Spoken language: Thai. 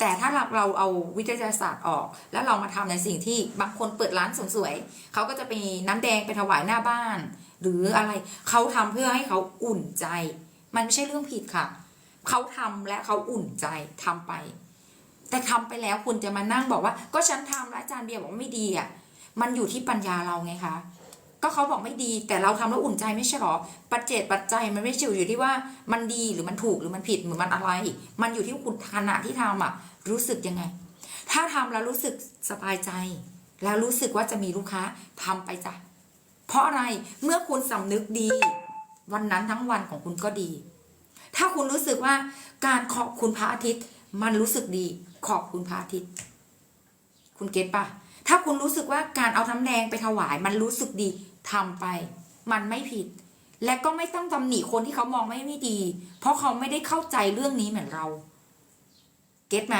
แต่ถ้าเราเราเอาวิทยาศาสตร์ออก แล้วเรามาทำในสิ่งที่บางคนเปิดร้านเสริมสวยเขาก็จะไปน้ำแดงไปถวายหน้าบ้าน หรืออะไรเขาทำเพื่อให้เขาอุ่นใจ มันไม่ใช่เรื่องผิดค่ะเขาทำและเขาอุ่นใจทำไป แต่ทำไปแล้วคุณจะมานั่งบอกว่า ก็ฉันทำแล้วอาจารย์เบียร์บอกว่าไม่ดีอะมันอยู่ที่ปัญญาเราไงคะ ก็เขาบอกไม่ดีแต่เราทำแล้วอุ่นใจไม่ใช่หรอ ปัจเจกปัจจัยมันไม่ใช่อยู่ที่ว่ามันดีหรือมันถูกหรือมันผิดหรือมันอะไร มันอยู่ที่คุณขณะที่ทำอะ รู้สึกยังไง ถ้าทำแล้วรู้สึกสบายใจ แล้วรู้สึกว่าจะมีลูกค้าทำไปจ้ะเพราะอะไรเมื่อคุณสำนึกดี วันนั้นทั้งวันของคุณก็ดี ถ้าคุณรู้สึกว่าการขอบคุณพระอาทิตย์ มันรู้สึกดี ขอบคุณพระอาทิตย์ คุณเก็ตปะ ถ้าคุณรู้สึกว่าการเอาน้ำแดงไปถวาย มันรู้สึกดีทำไป มันไม่ผิด และก็ไม่ต้องตำหนิคนที่เขามองไม่ไม่ดี เพราะเขาไม่ได้เข้าใจเรื่องนี้เหมือนเรา เก็ตไหม